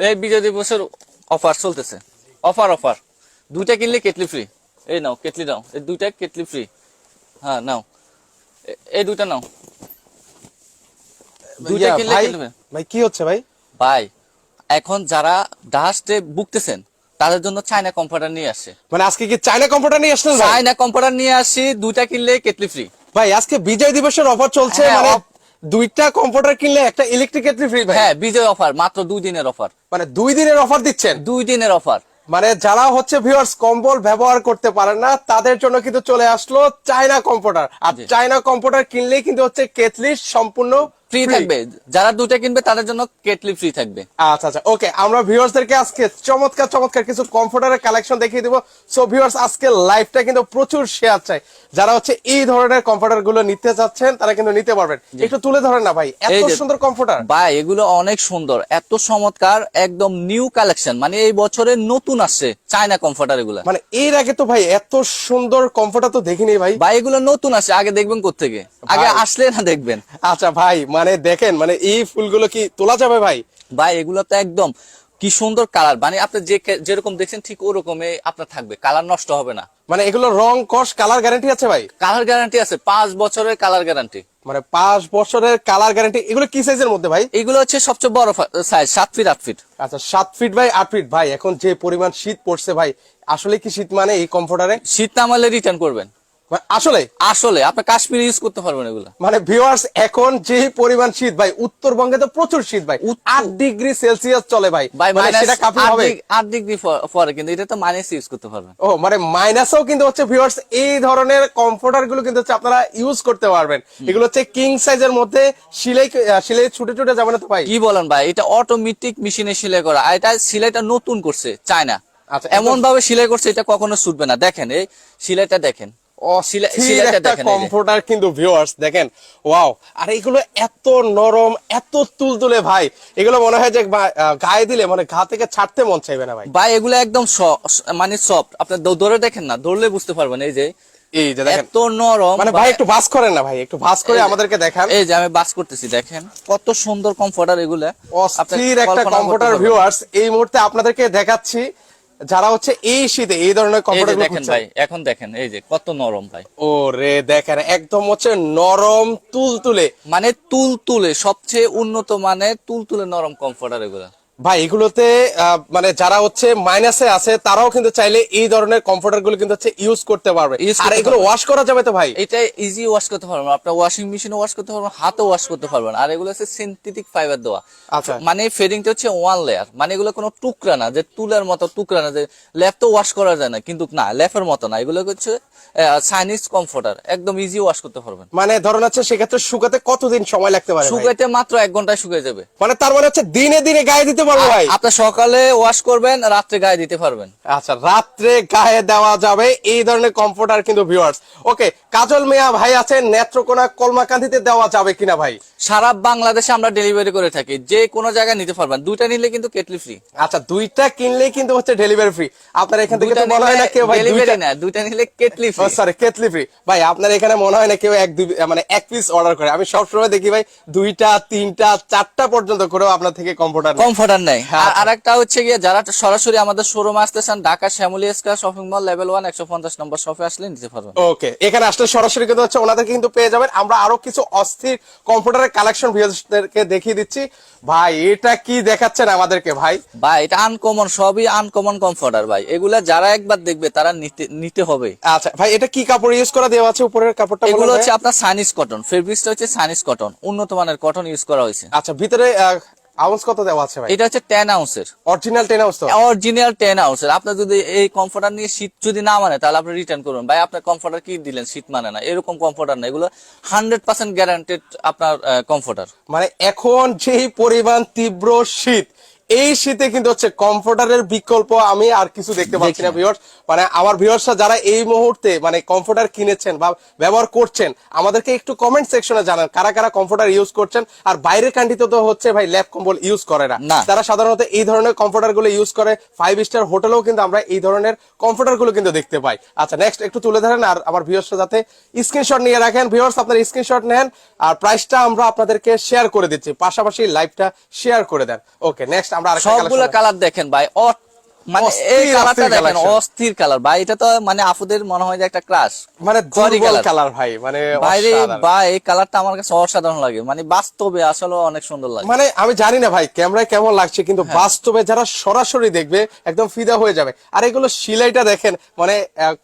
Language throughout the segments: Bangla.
এই বিজয় দিবসের অফার চলতেছে। অফার অফার দুইটা কিনলে কেটলি ফ্রি এই নাও কেটলি নাও। এই দুইটা কেটলি ফ্রি হ্যাঁ নাও। এই দুইটা নাও। দুইটা কিনলে ভাই ভাই কি হচ্ছে ভাই? ভাই এখন যারা ডাস্টে ভুগতেছেন তাদের জন্য চায়না কম্পিউটার নিয়ে আসছে। মানে আজকে কি চায়না কম্পিউটার নিয়ে আসছে চায়না কম্পিউটার নিয়ে আসি দুইটা কিনলে কেটলি ফ্রি ভাই আজকে বিজয় দিবসের অফার চলছে হ্যাঁ, মানে দুইটা কম্পিউটার কিনলে একটা ইলেকট্রিক কেটলি ফ্রি ভাই। হ্যাঁ বিজয় অফার মাত্র দুই দিনের অফার মানে দুই দিনের অফার দিচ্ছেন? দুই দিনের অফার মানে যারা হচ্ছে ভিউয়ার্স কম্বল ব্যবহার করতে পারেন না তাদের জন্য কিন্তু চলে আসলো চায়না কম্পিউটার আর চায়না কম্পিউটার কিনলেই কিন্তু হচ্ছে কেটলি সম্পূর্ণ ফ্রি থাকবে। যারা দুইটা কিনবে তাদের জন্য কেটলি ফ্রি থাকবে। আচ্ছা আচ্ছা। ওকে আমরা ভিউয়ার্সদেরকে আজকে চমৎকার চমৎকার কিছু কমফোর্টারের কালেকশন দেখিয়ে দিব। সো ভিউয়ার্স আজকে লাইভটা কিন্তু প্রচুর শেয়ার চাই। যারা হচ্ছে এই ধরনের কমফোর্টারগুলো নিতে চাচ্ছেন তারা কিন্তু নিতে পারবেন। একটু তুলে ধরেন না ভাই এত সুন্দর কমফোর্টার ভাই এগুলো অনেক সুন্দর এত চমৎকার একদম নিউ কালেকশন মানে এই বছরে নতুন আসছে চায়না কমফোর্টার এগুলো। মানে এর আগে তো ভাই এত সুন্দর কমফোর্টার তো দেখিনি ভাই। ভাই এগুলো নতুন আসছে আগে দেখবেন কোথেকে আগে। আসলে না দেখবেন। আচ্ছা ভাই মানে দেখেন মানে এই ফুলগুলো কি তোলা যাবে ভাই? ভাই এগুলো তো একদম কি সুন্দর কালার। মানে আপনি যে যেরকম দেখছেন ঠিক ওরকমই আপনার থাকবে। কালার নষ্ট হবে না। মানে এগুলো রং কস কালার গ্যারান্টি আছে ভাই? কালার গ্যারান্টি আছে। পাঁচ বছরের কালার গ্যারান্টি মানে পাঁচ বছরের কালার গ্যারান্টি এগুলো কি সাইজের মধ্যে ভাই? এগুলো হচ্ছে সবচেয়ে বড় সাইজ সাত ফিট আট ফিট আচ্ছা সাত ফিট ভাই আট ফিট ভাই এখন যে পরিমাণ শীত পড়ছে ভাই আসলে কি শীত মানে এই কমফোর্টারে শীত নামালে রিটার্ন করবেন। আসলে? আসলে আপনি কাশ্মীর ইউজ করতে পারবেন এগুলো। মানে ভিউয়ার্স এখন যে পরিমাণ শীত ভাই উত্তরবঙ্গে তো প্রচুর শীত ভাই। আট ডিগ্রি সেলসিয়াস চলে ভাই। মানে সেটা হবে। আট ডিগ্রি পরে কিন্তু এটা তো মাইনাস ইউজ করতে পারবেন। ও মানে মাইনাসও কিন্তু হচ্ছে ভিউয়ার্স এই ধরনের কমফোর্টারগুলো কিন্তু হচ্ছে আপনারা ইউজ করতে পারবেন। এগুলো হচ্ছে কিং সাইজের মধ্যে সিলাই সিলাই ছুটে ছুটে যাবে না তো ভাই? কি বলেন ভাই? এটা অটোমেটিক মেশিনে সিলাই করা। এটা সিলাইটা নতুন করছে চায়না। আচ্ছা, এমন ভাবে সিলাই করছে এটা কখনো ছুটবে না। দেখেন এই সিলাইটা দেখেন। কমফোর্টার কিন্তু ভিউয়ার্স দেখেন? ওয়াও আর এগুলো এত নরম এত তুলতুলে ভাই। এগুলো মনে হয় যে গায়ে দিলে মানে গা থেকে ছাড়তে মন চাইবে না ভাই। ভাই এগুলো একদম মানে সফট আপনি ধরে দেখেন না ধরলে বুঝতে পারবেন এই যে। এই যে দেখেন। এত নরম মানে ভাই একটু ভাস করেন না ভাই একটু ভাস করে আমাদেরকে দেখান। এই যে আমি বাস করতেছি দেখেন। কত সুন্দর কমফোর্টার এগুলা। অস্থির একটা না। ভিউয়ার্স এই মুহূর্তে আপনাদেরকে দেখাচ্ছি। যারা হচ্ছে এই শীতে এই ধরনের কম্পিউটার দেখেন ভাই এখন দেখেন এই যে কত নরম ভাই। ও রে দেখেন একদম হচ্ছে নরম তুলতুলে। মানে তুলতুলে সবচেয়ে উন্নত মানে তুলতুলে নরম কমফোর্টার এগুলা। ভাই এগুলোতে মানে যারা হচ্ছে মাইনাসে আছে তারাও কিন্তু চাইলে এই ধরনের কম্পিউটারগুলো কিন্তু হচ্ছে ইউজ করতে পারবে। আর এগুলো ওয়াশ করা যাবে তো ভাই? এটা ইজি ওয়াশ করতে পারবেন আপনার ওয়াশিং মেশিনে ওয়াশ করতে পারবেন হাতে ওয়াশ করতে পারবেন। আর এগুলো হচ্ছে সিনথেটিক ফাইবার দেওয়া। আচ্ছা। মানে ফেডিংটা হচ্ছে ওয়ান লেয়ার মানে এগুলো কোনো টুকরা না যে তুলার মতো টুকরা না যে ল্যাপ তো ওয়াশ করা যায় না কিন্তু না ল্যাপের মতো না। এগুলো হচ্ছে চাইনিজ কমফোর্টার একদম ইজি ওয়াশ করতে পারবেন। মানে ধরুন হচ্ছে সেক্ষেত্রে শুকাতে কতদিন সময় লাগতে পারে ভাই? শুকাইতে মাত্র এক ঘন্টায় শুকিয়ে যাবে। মানে তার মানে হচ্ছে দিনে দিনে গায়ে দিতে পারব ভাই। আপনার সকালে ওয়াশ করবেন রাত্রে গায়ে দিতে পারবেন। আচ্ছা রাত্রে গায়ে দেওয়া যাবে। এই ধরনের কমফোর্টার কিন্তু ভিউয়ার্স ওকে কাজল মিয়া ভাই আছেন নেত্রকোনা কলমাকান্দিতে দেওয়া যাবে কিনা ভাই? সারা বাংলাদেশে আমরা ডেলিভারি করে থাকি। যে কোনো জায়গায় নিতে পারবেন। দুইটা নিলে কিন্তু কেটলি ফ্রি আচ্ছা দুইটা কিনলেই কিন্তু হচ্ছে ডেলিভারি ফ্রি আপনার এখান থেকে তো মনে হয় না কেউ ভাই ডেলিভারি না দুইটা নিলে kettle free sorry kettle free ভাই আপনার এখানে মনে হয় না কেউ এক দুই মানে এক পিস অর্ডার করে। আমি সবসময় দেখি ভাই দুইটা তিনটা চারটা পর্যন্ত করেও আপনার থেকে কম্পিউটার কমফোর্টার নেই। হ্যাঁ, আর আরেকটা হচ্ছে গিয়ে যারা সরাসরি আমাদের শোরুমে আসতে চান Dhaka Shyamoli square shopping mall level one একশো পঞ্চাশ নম্বর শপে আসলে নিতে পারবেন। ওকে এখানে আসলে সরাসরি কিন্তু হচ্ছে ওনাদের কিন্তু পেয়ে যাবেন। আমরা আরও কিছু অস্থির কম্পিউটারের কালেকশন ভিউয়ারদেরকে দেখিয়ে দিচ্ছি। ভাই এটা কি দেখাচ্ছেন আমাদেরকে ভাই? ভাই এটা আনকমন সবই আনকমন কমফোর্টার ভাই। এগুলা যারা একবার দেখবে তারা নিতে নিতে হবে। আচ্ছা ভাই এটা কি কাপড় ইউজ করা দেওয়া আছে উপরের কাপড়টা এগুলো হচ্ছে আপনার সাইনিস কটন ফেব্রিক্সটা হচ্ছে সাইনিস কটন উন্নত মানের কটন ইউজ করা হয়েছে। আচ্ছা ভিতরে আউন্স কত দেওয়া আছে ভাই? এটা হচ্ছে টেন আউন্সের অরিজিনাল টেন আউন্স তো? অরিজিনাল টেন আউন্সের আপনি যদি এই কমফোর্টার নিয়ে শীত যদি না মানে তাহলে আপনি রিটার্ন করুন। ভাই আপনার কমফোর্টার কি দিলেন? শীত মানে না। এরকম কমফোর্টার না। এগুলো হান্ড্রেড পার্সেন্ট গ্যারান্টেড আপনার কমফোর্টার মানে এখন যেই পরিমাণ তীব্র শীত এই শীতে কিন্তু হচ্ছে কমফোর্টারের বিকল্প আমি আর কিছু দেখতে পাচ্ছি না ভিউয়ার্স মানে আমার ভিউয়ার্সরা যারা এই মুহূর্তে মানে কমফোর্টার কিনেছেন বা ব্যবহার করছেন আমাদেরকে একটু কমেন্ট সেকশনে জানান কারা কারা কমফোর্টার ইউজ করছেন? আর বাইরের কান্ট্রিতে তো হচ্ছে ভাই ল্যাব কম্বল ইউজ করে না। না। তারা সাধারণত এই ধরনের কমফোর্টারগুলো ইউজ করে। ফাইভ স্টার হোটেলেও কিন্তু আমরা এই ধরনের কমফোর্টারগুলো কিন্তু দেখতে পাই। আচ্ছা নেক্সট একটু তুলে ধরেন আর আমার ভিউয়ার্সরা যাতে স্ক্রিনশট নিয়ে রাখেন। ভিউয়ার্স আপনার স্ক্রিনশট নেন। আর প্রাইসটা আমরা আপনাদেরকে শেয়ার করে দিচ্ছি। পাশাপাশি লাইভটা শেয়ার করে দেন। ওকে নেক্সট আমরা সবগুলো কালার দেখেন ভাই মানে এই কালারটা দেখেন অস্থির কালার ভাই এটা তো মানে আপুদের মনে হয় যে একটা ক্রাশ মানে দুর্বল কালার ভাই মানে বাইরে অসাধারণ। এই কালারটা আমার কাছে অসাধারণ লাগে। মানে বাস্তবে আসলে অনেক সুন্দর লাগে। মানে আমি জানি না ভাই ক্যামেরায় কেমন লাগছে কিন্তু হ্যাঁ। বাস্তবে যারা সরাসরি দেখবে একদম ফিদা হয়ে যাবে। আর এগুলো সিলাইটা দেখেন মানে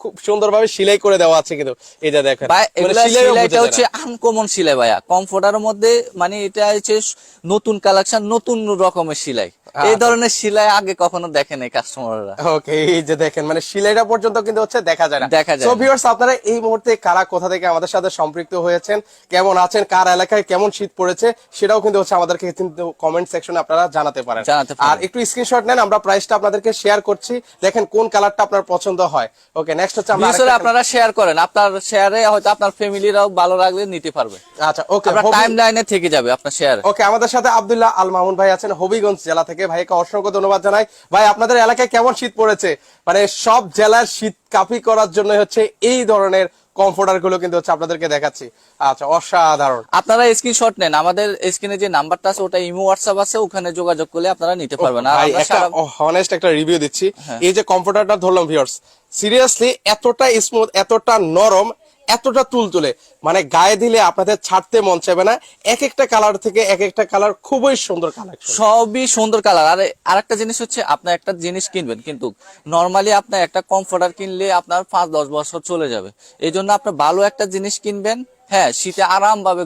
খুব সুন্দরভাবে সিলাই করে দেওয়া আছে কিন্তু এটা দেখেন। ভাই মানে সিলাইটা হচ্ছে আনকমন সিলাই ভাইয়া। কমফোর্টারের মধ্যে মানে এটা হচ্ছে নতুন কালেকশন নতুন রকমের সিলাই। এই আচ্ছা। ধরনের সিলাই আগে কখনো দেখেনি কাস্টমাররা ওকে এই যে দেখেন মানে সিলাইটা পর্যন্ত কিন্তু হচ্ছে দেখা যায় না। দেখা যায় সো ভিউয়ার্স আপনারা এই মুহূর্তে কারা কোথা থেকে আমাদের সাথে সম্পৃক্ত হয়েছেন কেমন আছেন কার এলাকায় কেমন শীত পড়েছে সেটাও কিন্তু হচ্ছে আমাদেরকে কিন্তু কমেন্ট সেকশনে আপনারা জানাতে পারেন। আর একটু স্ক্রিনশট নেন আমরা প্রাইসটা আপনাদেরকে শেয়ার করছি দেখেন কোন কালারটা আপনার পছন্দ হয়। ওকে নেক্সট হচ্ছে আমরা বিশেষ করে আরেকটা- আপনারা শেয়ার করেন আপনার শেয়ারে হয়তো আপনার ফ্যামিলিরাও ভালো লাগলে নিতে পারবে। আচ্ছা ওকে টাইম লাইনে থেকে যাবে আপনার শেয়ারে ওকে আমাদের সাথে আব্দুল্লাহ আল মামুন ভাই আছেন হবিগঞ্জ জেলা থেকে। ভাইকে অসংখ্য ধন্যবাদ জানাই। ভাই আপনাদের এলাকায় কেমন শীত পড়েছে? মানে সব জেলার শীত কাপি করার জন্য হচ্ছে এই ধরনের কমফোর্টারগুলো কিন্তু হচ্ছে আপনাদেরকে দেখাচ্ছি। আচ্ছা অসাধারণ। আপনারা স্ক্রিনশট নেন। আমাদের স্ক্রিনে যে নাম্বারটা আছে ওটা ইমো হোয়াটসঅ্যাপ আছে ওখানে যোগাযোগ করলে আপনারা নিতে পারবেন। আর একটা হনেস্ট একটা রিভিউ দিচ্ছি। হ্যাঁ। এই যে কমফোর্টারটা ধরলাম ভিউয়ার্স সিরিয়াসলি এতটা স্মুথ এতটা নরম এতটা তুলতুলে মানে গায়ে দিলে আপনাদের ছাড়তে মন চাইবে না। এক একটা কালার থেকে এক একটা কালার খুবই সুন্দর কালার সবই সুন্দর কালার আর আরেকটা জিনিস হচ্ছে আপনার একটা জিনিস কিনবেন কিন্তু নর্মালি আপনার একটা কমফোর্টার কিনলে আপনার পাঁচ দশ বছর চলে যাবে। এই জন্য আপনার ভালো একটা জিনিস কিনবেন হ্যাঁ শীতে আরাম ভাবে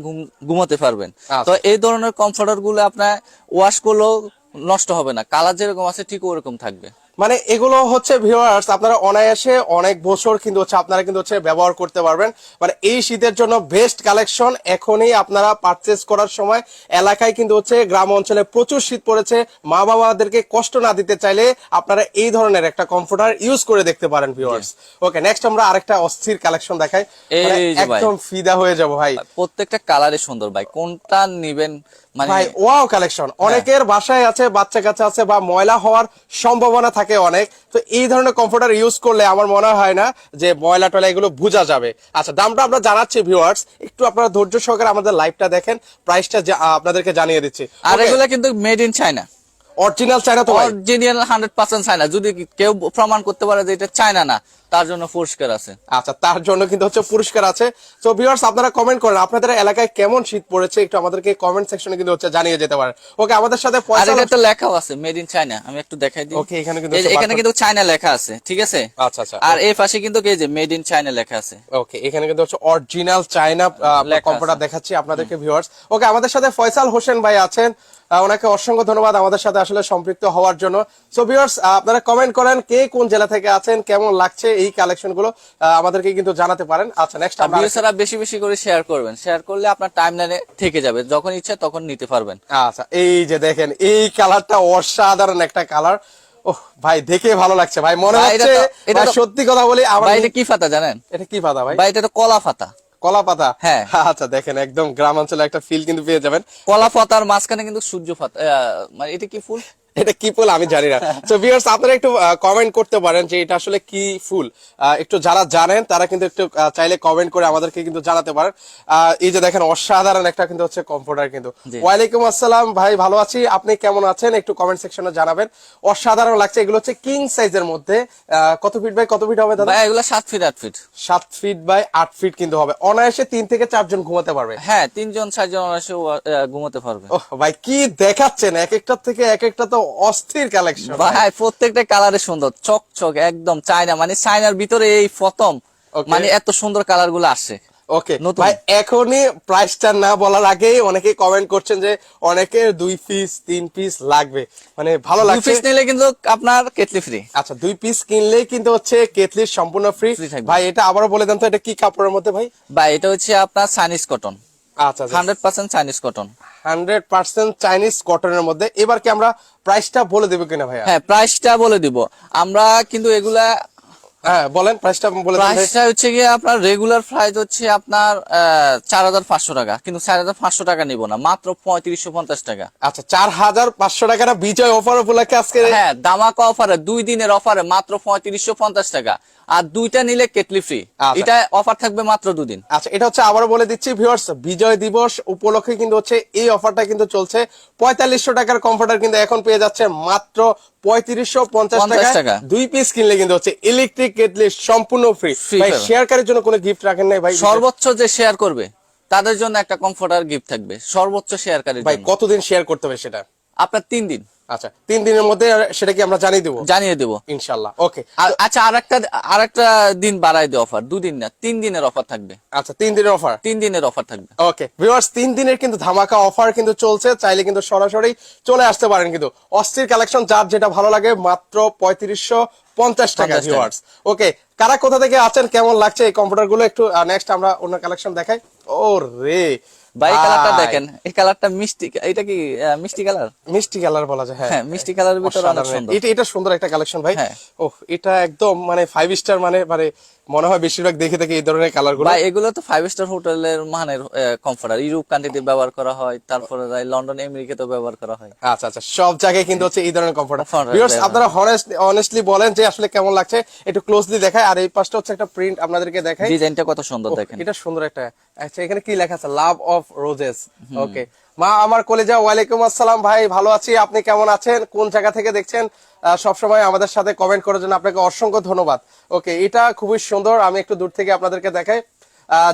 ঘুমাতে পারবেন। আচ্ছা। তো এই ধরনের কমফোর্টারগুলো আপনার ওয়াশ করলেও নষ্ট হবে না। কালার যেরকম আছে ঠিক ওরকম থাকবে। মানে এগুলো হচ্ছে ভিউয়ার্স আপনারা অনায়াসে অনেক বছর কিন্তু হচ্ছে আপনারা কিন্তু হচ্ছে ব্যবহার করতে পারবেন। মানে এই শীতের জন্য বেস্ট কালেকশন এখনই আপনারা পারচেস করার সময় এলাকায় কিন্তু হচ্ছে গ্রাম অঞ্চলে প্রচুর শীত পড়েছে। মা বাবাদেরকে কষ্ট না দিতে চাইলে আপনারা এই ধরনের একটা কমফোর্টার ইউজ করে দেখতে পারেন ভিউয়ার্স ওকে নেক্সট আমরা আরেকটা অস্থির কালেকশন দেখাই। মানে। একদম ফিদা হয়ে যাব ভাই। প্রত্যেকটা কালারে সুন্দর ভাই। কোনটা নিবেন ভাই ওয়াও কালেকশন অনেকের বাসায় আছে বাচ্চা কাচ্চা আছে বা ময়লা হওয়ার সম্ভাবনা থাকে অনেক। তো এই ধরনের কম্পিউটার ইউজ করলে আমার মনে হয় না যে ময়লা টয়লা এগুলো বোঝা যাবে। আচ্ছা দামটা আমরা জানাচ্ছি ভিউয়ার্স একটু আপনারা ধৈর্য সহকারে আমাদের লাইভটা দেখেন। প্রাইসটা আপনাদেরকে জানিয়ে দিচ্ছি। আর এগুলো কিন্তু made in China original China তো অরিজিনাল হান্ড্রেড পার্সেন্ট চায়না যদি কেউ প্রমাণ করতে পারে যে এটা চায়না না তার জন্য পুরস্কার আছে। আচ্ছা তার জন্য কিন্তু হচ্ছে পুরস্কার আছে। তো ভিউয়ার্স আপনারা কমেন্ট করেন আপনাদের এলাকায় কেমন শীত পড়েছে একটু আমাদেরকে কমেন্ট সেকশনে কিন্তু হচ্ছে জানিয়ে যেতে পারেন। ওকে আমাদের সাথে আর এটা তো লেখাও আছে মেড ইন চায়না আমি একটু দেখাই দিই। Okay, এখানে কিন্তু এখানে কিন্তু চায়না লেখা আছে ঠিক আছে? আচ্ছা আচ্ছা। আর এই পাশে কিন্তু এই যে মেড ইন চায়না লেখা আছে। ওকে এখানে কিন্তু হচ্ছে অরিজিনাল চায়না কম্পিউটার। দেখাচ্ছি আপনাদেরকে ভিউয়ার্স ওকে আমাদের সাথে ফয়সাল হোসেন ভাই আছেন। ওনাকে অসংখ্য ধন্যবাদ আমাদের সাথে আসলে সম্পৃক্ত হওয়ার জন্য। সো ভিউয়ার্স আপনারা কমেন্ট করেন কে কোন জেলা থেকে আছেন কেমন লাগছে এই কালেকশনগুলো আমাদেরকে কিন্তু জানাতে পারেন। আচ্ছা নেক্সট ভিউসাররা বেশি বেশি করে শেয়ার করবেন। শেয়ার করলে আপনার টাইম লাইনে থেকে যাবে। যখন ইচ্ছা তখন নিতে পারবেন। আচ্ছা এই যে দেখেন এই কালারটা অসাধারণ একটা কালার ওহ ভাই দেখে ভালো লাগছে। ভাই মনে হচ্ছে এটা সত্যি কথা বলি আমার এটা কি ফাতা জানেন? এটা কি পাতা ভাই? ভাই এটা তো কলা ফাতা। কলা পাতা? হ্যাঁ। আচ্ছা দেখেন একদম গ্রাম অঞ্চলে একটা ফিল কিন্তু পেয়ে যাবেন। কলা পাতার মাঝখানে কিন্তু সূর্য পাতা আহ, মানে এটা কি ফুল? এটা কি ফুল আমি জানি না। তো ভিউয়ার্স আপনারা একটু কমেন্ট করতে পারেন যে এটা আসলে কি ফুল। একটু যারা জানেন তারা কিন্তু একটু চাইলে কমেন্ট করে আমাদেরকে কিন্তু জানাতে পারেন। এই যে দেখেন অসাধারণ একটা কিন্তু হচ্ছে কম্পিউটার কিন্তু। ওয়ালাইকুম আসসালাম ভাই ভালো আছি। আপনি কেমন আছেন? একটু কমেন্ট সেকশনে জানাবেন। অসাধারণ লাগছে। এগুলো হচ্ছে কিং সাইজের মধ্যে। কত ফিট বাই কত ফিট হবে দাদা? ভাই এগুলো সাত ফিট আট ফিট সাত ফিট বাই আট ফিট কিন্তু হবে। অনায়াসে তিন থেকে চারজন ঘুমাতে পারবে। হ্যাঁ তিনজন চারজন অনায়াসে ও- আহ, ঘুমোতে পারবে। ওহ ভাই কি দেখাচ্ছেন? এক একটা থেকে এক একটা তো অস্থির কালেকশন ভাই। প্রত্যেকটা কালারে সুন্দর চকচক একদম চায়না মানে চায়নার ভিতরে এই প্রথম মানে এত সুন্দর কালারগুলো আসে। ওকে ভাই এখনই প্রাইসটা না বলার আগেই অনেকে কমেন্ট করছেন যে অনেকের দুই পিস তিন পিস লাগবে। মানে ভালো দুই লাগছে। পিস নিলে কিন্তু আপনার কেটলি ফ্রি আচ্ছা দুই পিস কিনলেই কিন্তু হচ্ছে কেতলির সম্পূর্ণ ফ্রি ভাই এটা আবারও বলে দেন তো এটা কি কাপড়ের মধ্যে ভাই? ভাই এটা হচ্ছে আপনার চাইনিজ কটন আচ্ছা hundred percent Chinese cotton hundred percent Chinese কটনের মধ্যে। এবার কি আমরা প্রাইসটা বলে দেবো কিনা ভাইয়া? হ্যাঁ প্রাইসটা বলে দিব। আমরা কিন্তু এগুলা হ্যাঁ বলেন প্রাইসটা বলে প্রাইসটা হচ্ছে গিয়ে আপনার রেগুলার প্রাইস হচ্ছে আপনার চার হাজার পাঁচশো টাকা। কিন্তু চার হাজার পাঁচশো টাকা নিব না মাত্র পঁয়ত্রিশশো পঞ্চাশ টাকা। আচ্ছা চার হাজার পাঁচশো টাকাটা বিজয় অফার উপলক্ষে আজকে হ্যাঁ দামাকা অফারে দুই দিনের অফারে মাত্র পঁয়ত্রিশশো পঞ্চাশ টাকা। আর দুইটা নিলে কেটলি ফ্রি আচ্ছা। এটা অফার থাকবে মাত্র দুদিন। আচ্ছা এটা হচ্ছে আবারও বলে দিচ্ছি ভিউয়ার্স বিজয় দিবস উপলক্ষে কিন্তু হচ্ছে এই অফারটা কিন্তু চলছে। পঁয়তাল্লিশশো টাকার কমফোর্টার কিন্তু এখন পেয়ে যাচ্ছে মাত্র পঁয়ত্রিশশো পঞ্চাশ টাকা। দুই পিস কিনলে কিন্তু হচ্ছে ইলেকট্রিক কেটলি সম্পূর্ণ ফ্রি ভাই। শেয়ারকারীর জন্য কোনো গিফট রাখেন নাই ভাই? সর্বোচ্চ যে শেয়ার করবে তাদের জন্য একটা কমফোর্টার গিফট থাকবে। সর্বোচ্চ শেয়ারকারীর ভাই কতদিন শেয়ার করতে হবে সেটা? আপনার তিন দিন আচ্ছা তিন দিনের মধ্যে সেটা কি আমরা জানিয়ে দেবো। জানিয়ে দেবো। ইনশাল্লাহ ওকে। আচ্ছা আর একটা আর একটা দিন বাড়াই দেয় অফার দুদিন না তিন দিনের অফার থাকবে। আচ্ছা তিন দিনের অফার তিন দিনের অফার থাকবে। ওকে ভিউয়ার্স তিন দিনের কিন্তু ধামাকা অফার কিন্তু চলছে চাইলে কিন্তু সরাসরি চলে আসতে পারেন কিন্তু। অস্থির কালেকশন যার যেটা ভালো লাগে মাত্র পঁয়ত্রিশশো পঞ্চাশ টাকা 50 টাকা। ভিউয়ার্স ওকে কারা কোথা থেকে আছেন কেমন লাগছে এই কম্পিউটারগুলো? একটু নেক্সট আমরা অন্য কালেকশন দেখাই। ও রে ভাই কালারটা দেখেন এই কালারটা মিষ্টি এটা কি মিষ্টি কালার মিষ্টি কালার বলা যায় হ্যাঁ। হ্যাঁ মিষ্টি কালারের ভিতরে অনেক সুন্দর। এটা এটা সুন্দর একটা কালেকশন ভাই। হ্যাঁ। ও এটা একদম মানে ফাইভ স্টার মানে মানে মনে হয় বেশিরভাগ দেখে দেখে এই ধরনের কালারগুলো। এগুলো তো ফাইভ স্টার হোটেলের মানের ইউরোপ কান্ট্রিতে ব্যবহার করা হয় তারপরে লন্ডন আমেরিকাতেও ব্যবহার করা হয়। আচ্ছা আচ্ছা সব জায়গায় কিন্তু হচ্ছে এই ধরনের কমফোর্টার ভিউয়ার্স হ্যাঁ। আপনারা অনেস্টলি বলেন যে আসলে কেমন লাগছে একটু ক্লোজলি দেখায়। আর এই পাশটা হচ্ছে একটা প্রিন্ট আপনাদেরকে দেখাই। ডিজাইনটা কত সুন্দর দেখেন। এটা সুন্দর একটা আচ্ছা এখানে কি লেখা আছে? লাভ অফ রোজেস ওকে মা আমার কলেজা ওয়ালাইকুম আসসালাম। ভাই ভালো আছি। আপনি কেমন আছেন? কোন জায়গা থেকে দেখছেন? সব সময় আমাদের সাথে কমেন্ট করার জন্য আপনাকে অসংখ্য ধন্যবাদ। ওকে এটা খুবই সুন্দর। আমি একটু দূর থেকে আপনাদেরকে দেখাই।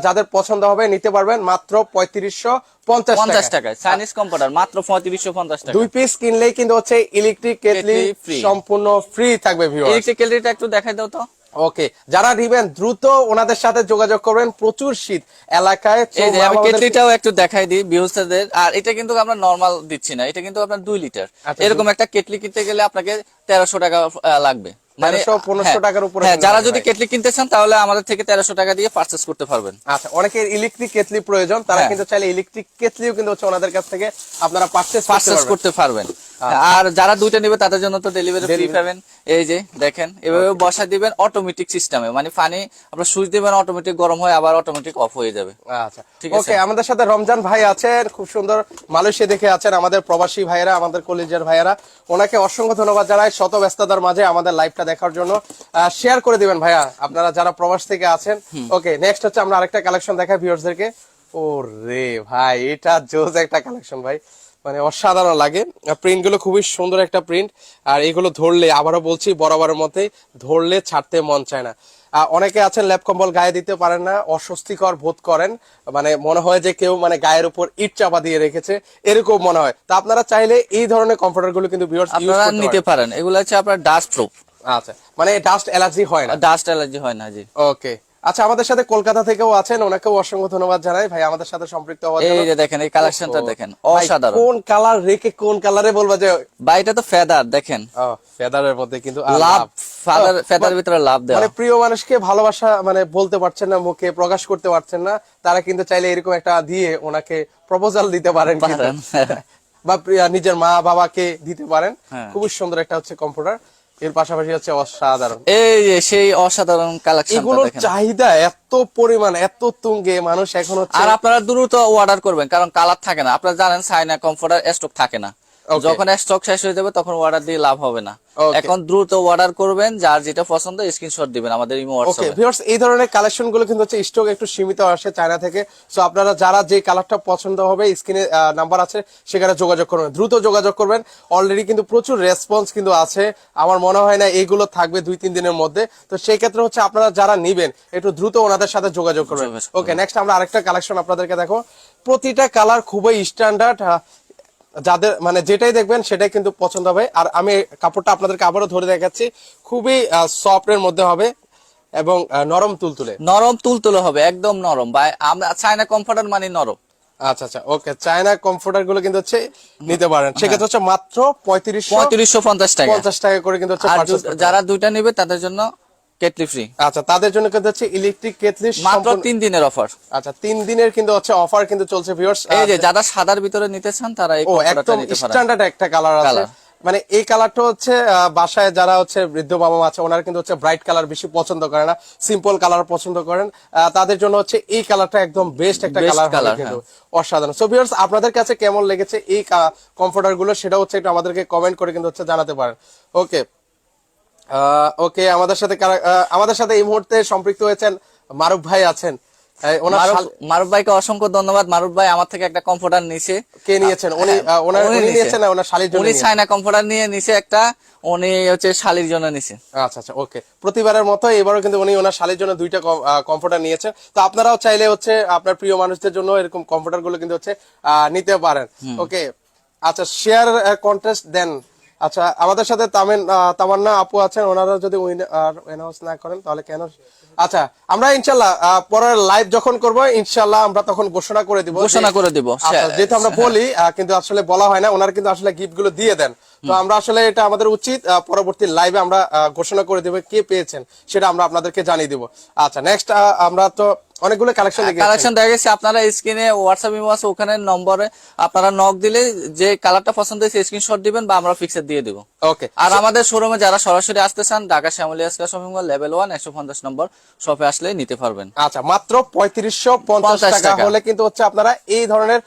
যাদের পছন্দ হবে নিতে পারবেন মাত্র পঁয়ত্রিশশো পঞ্চাশ পঞ্চাশ টাকা টাকায়। চাইনিজ কম্পিউটার মাত্র পঁয়ত্রিশশো পঞ্চাশ টাকা দুই পিস কিনলেই কিন্তু হচ্ছে ইলেকট্রিক কেটলি সম্পূর্ণ ফ্রি থাকবে ইলেকট্রিক কেটলিটা একটু দেখাই দাও তো। ওকে যারা নিবেন দ্রুত ওনাদের সাথে যোগাযোগ করবেন। প্রচুর শীত এলাকায় এই যে আমি কেটলিটাও একটু দেখাই দিই বিহস্তাদের। আর এটা কিন্তু আমরা নর্মাল দিচ্ছি না এটা কিন্তু আপনার দুই লিটার আচ্ছা, এরকম একটা কেটলি কিনতে গেলে আপনাকে তেরোশো টাকা লাগবে। মানে 1300, 1500 হ্যাঁ, টাকার উপরে হ্যাঁ যারা যদি কেটলি কিনতে চান তাহলে আমাদের থেকে তেরোশো টাকা দিয়ে পারচেস করতে পারবেন। আচ্ছা অনেকের ইলেকট্রিক কেটলি প্রয়োজন তারা হ্যাঁ। কিন্তু চাইলে ইলেকট্রিক কেটলিও কিন্তু হচ্ছে ওনাদের কাছ থেকে আপনারা পারচেস পারচেস করতে পারবেন। আর যারা দুইটা নেবে তাদের জন্য তো ডেলিভারি ফ্রি পাবেন এই যে দেখেন এভাবে বসা দিবেন অটোমেটিক সিস্টেমে মানে পানি আপনার সুইচ দিবেন অটোমেটিক গরম হয় আবার অটোমেটিক অফ হয়ে যাবে। আচ্ছা। ঠিক আছে। ওকে আমাদের সাথে রমজান ভাই আছেন খুব সুন্দর মালয়েশিয়া দেখে আছেন আমাদের প্রবাসী ভাইয়েরা আমাদের কলেজের ভাইয়েরা। ওনাকে অসংখ্য ধন্যবাদ জানাই শত ব্যস্ততার মাঝে আমাদের লাইভটা দেখার জন্য। শেয়ার করে দিবেন ভাইয়া আপনারা যারা প্রবাস থেকে আছেন। ওকে নেক্সট হচ্ছে আমরা আরেকটা কালেকশন দেখাই ভিউয়ার্সদেরকে ও রে ভাই এটা জোজ একটা কালেকশন ভাই। মানে অসাধারণ লাগে। প্রিন্টগুলো খুবই সুন্দর একটা প্রিন্ট আর এগুলো ধরলে আবারও বলছি বরাবরের মতে ধরলে ছাড়তে মন চায় না। অনেকে আছেন ল্যাপ কম্বল গায়ে দিতে পারেন না অস্বস্তিকর বোধ করেন। মানে মনে হয় যে কেউ মানে গায়ের উপর ইট চাপা দিয়ে রেখেছে এরকম মনে হয়। তা আপনারা চাইলে এই ধরনের কমফোর্টারগুলো কিন্তু আপনারা নিতে পারেন। পারেন। এগুলো হচ্ছে আপনার ডাস্ট প্রুফ আচ্ছা মানে ডাস্ট অ্যালার্জি হয় না। ডাস্ট অ্যালার্জি হয় না জি। ওকে আচ্ছা আমাদের সাথে কলকাতা থেকেও আছেন ওনাকেও অসংখ্য ধন্যবাদ জানাই। ভাই আমাদের সাথে সম্পৃক্ত হওয়ার জন্য। এই যে দেখেন এই কালেকশনটা দেখেন অসাধারণ। কোন কালার রেখে কোন কালারে বলবা যে বা এটা তো ফেদার দেখেন। ফেদারের মধ্যে কিন্তু লাভ ফেদার ফেদার ভিতরে লাভ দেওয়া। মানে প্রিয় মানুষকে ভালোবাসা মানে বলতে পারছেন না মুখে প্রকাশ করতে পারছেন না তারা কিন্তু চাইলে এরকম একটা দিয়ে ওনাকে প্রপোজাল দিতে পারেন বা প্রিয়া নিজের মা বাবাকে দিতে পারেন। হ্যাঁ। খুবই সুন্দর একটা হচ্ছে কম্পিউটার এর পাশাপাশি হচ্ছে অসাধারণ। এই যে সেই অসাধারণ কালেকশন এগুলোর চাহিদা এত পরিমাণ এত তুঙ্গে মানুষ এখন হচ্ছে আর আপনারা দ্রুত অর্ডার করবেন কারণ কালার থাকে না। আপনারা জানেন সাইনা কমফোর্টার স্টক থাকে না. যখন স্টক শেষ হয়ে যাবে তখন অর্ডার দিয়ে লাভ হবে না। এখন দ্রুত অর্ডার করবেন যার যেটা পছন্দ স্ক্রিনশট দিবেন আমাদের ইমো ওকে ভিউয়ার্স এই ধরনের কালেকশনগুলো কিন্তু হচ্ছে স্টক একটু সীমিত আসে চায়না থেকে। সো আপনারা যারা যে কালারটা পছন্দ হবে স্ক্রিনে নাম্বার আছে সেখানে যোগাযোগ করবেন। দ্রুত যোগাযোগ করবেন। অলরেডি কিন্তু প্রচুর রেসপন্স কিন্তু আছে। আমার মনে হয় না এইগুলো থাকবে দুই তিন দিনের মধ্যে। তো সেই ক্ষেত্রে হচ্ছে আপনারা যারা নিবেন একটু দ্রুত ওনাদের সাথে যোগাযোগ করবেন। ওকে নেক্সট আমরা আরেকটা কালেকশন আপনাদেরকে দেখো। প্রতিটা কালার খুবই স্ট্যান্ডার্ড যাদের মানে যেটাই দেখবেন সেটাই কিন্তু পছন্দ হবে। আর আমি কাপড়টা আপনাদেরকে আবারও ধরে দেখাচ্ছি খুবই সফট এর মধ্যে হবে এবং নরম তুলতুলে। নরম তুলতুলে হবে একদম নরম। বা আমরা চায়না কমফোর্টার মানে নরম। আচ্ছা আচ্ছা ওকে চায়না কমফোর্টারগুলো কিন্তু হচ্ছে নিতে পারেন। সেক্ষেত্রে হচ্ছে মাত্র পঁয়ত্রিশশো পঁয়ত্রিশশো পঞ্চাশ টাকা। পঞ্চাশ টাকা করে কিন্তু যারা দুইটা নেবে তাদের জন্য কেটলি ফ্রি। আচ্ছা তাদের জন্য কিন্তু হচ্ছে ইলেকট্রিক কেটলি মাত্র তিন দিনের অফার আচ্ছা তিন দিনের কিন্তু হচ্ছে অফার কিন্তু চলছে ভিউয়ার্স এই যে যারা সাদার ভিতরে নিতে চান তারা এই একদম স্ট্যান্ডার্ড একটা কালার আছে। মানে এই কালারটা হচ্ছে বাসায় যারা হচ্ছে বৃদ্ধ বাবা মা আছে ওনারা কিন্তু হচ্ছে ব্রাইট কালার বেশি পছন্দ করে না সিম্পল কালার পছন্দ করেন। তাদের জন্য হচ্ছে এই কালারটা একদম বেস্ট একটা কালার কিন্তু। অসাধারণ। সো ভিউয়ার্স আপনাদের কাছে কেমন লেগেছে এই কমফোর্টারগুলো? সেটা হচ্ছে একটু আমাদেরকে কমেন্ট করে কিন্তু হচ্ছে জানাতে পারেন। ওকে ওকে আমাদের সাথে আমাদের সাথে এই মুহূর্তে সম্পৃক্ত হয়েছেন মারুফ ভাই আছেন। মারুফ ভাইকে অসংখ্য ধন্যবাদ। মারুফ ভাই আমার থেকে একটা কম্পিউটার নিছে। কে নিয়েছেন? উনি ওনার উনি নিয়েছেন না ওনার শালির জন্য হ্যাঁ, উনি চায়না কম্পিউটার নিয়ে নিছে একটা উনি হচ্ছে শালির জন্য নিছে। আচ্ছা আচ্ছা ওকে প্রতিবারের মতো এবারও কিন্তু উনি ওনার শালির জন্য দুইটা কম্পিউটার নিয়েছেন। তো আপনারাও চাইলে হচ্ছে আপনার প্রিয় মানুষদের জন্য এরকম কম্পিউটারগুলো কিন্তু হচ্ছে নিতে পারেন। ওকে আচ্ছা শেয়ার কন্টেস্ট দেন। আচ্ছা আমাদের সাথে তামিন তামান্না আপু আছেন ওনারা যদি অ্যানাউন্স না করেন তাহলে কেন? আচ্ছা আমরা ইনশাল্লাহ পরের লাইভ যখন করব ইনশাল্লাহ আমরা তখন ঘোষণা করে দিব ঘোষণা করে দিব। আচ্ছা, যেহেতু আমরা বলি কিন্তু আসলে বলা হয় না ওনারা কিন্তু আসলে গিফটগুলো দিয়ে দেন। তো আমরা আসলে এটা আমাদের উচিত পরবর্তী লাইভে আমরা ঘোষণা করে দেবো কে পেয়েছেন সেটা আমরা আপনাদেরকে জানিয়ে দিব। আচ্ছা নেক্সট আমরা তো অনেকগুলো কালেকশন কালেকশন দেখা গেছে আপনারা স্ক্রিনে হোয়াটসঅ্যাপ ইমো আছে ওখানে নম্বরে আপনারা নক দিলে যে কালারটা পছন্দ হয়েছে স্ক্রিনশট দিবেন বা আমরা ফিক্সের দিয়ে দিব। ওকে আর আমাদের শোরুমে যারা সরাসরি আসতে চান ঢাকা শ্যামলী আজকা শপিং মল লেভেল ওয়ান একশো পঞ্চাশ নম্বর শপে আসলে নিতে পারবেন। আচ্ছা মাত্র পঁয়ত্রিশশো পঞ্চাশ টাকা টাকা। হলে কিন্তু হচ্ছে আপনারা এই ধরনের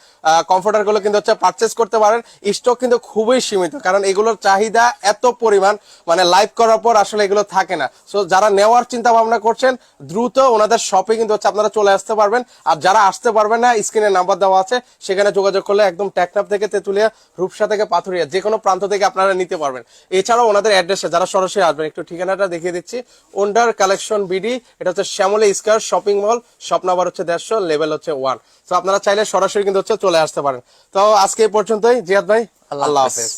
কমফোর্টারগুলো কিন্তু হচ্ছে পারচেস করতে পারেন। স্টক কিন্তু খুবই সীমিত কারণ এগুলোর চাহিদা এত পরিমাণ মানে লাইভ করার পর আসলে এগুলো থাকে না। সো যারা নেওয়ার চিন্তা ভাবনা করছেন দ্রুত ওনাদের শপে কিন্তু হচ্ছে আপনারা চলে আসতে পারবেন। আর যারা আসতে পারবেন না স্ক্রিনে নাম্বার দেওয়া আছে সেখানে যোগাযোগ করলে একদম ট্যাকনাপ থেকে তেতুলিয়া রূপসা থেকে পাথুরিয়া যে কোনো প্রান্ত থেকে আপনারা নিতে পারবেন। এছাড়াও ওনাদের অ্যাড্রেসে যারা সরাসরি আসবেন একটু ঠিকানাটা দেখিয়ে দিচ্ছি। ওন্ডার কালেকশন বিডি এটা হচ্ছে Shyamoli square shopping mall shop number হচ্ছে দেড়শো লেভেল হচ্ছে ওয়ান। তো আপনারা চাইলে সরাসরি কিন্তু হচ্ছে চলে আসতে পারেন। তো আজকে এই পর্যন্তই। জিয়াদ ভাই আল্লাহ। হাফেজ।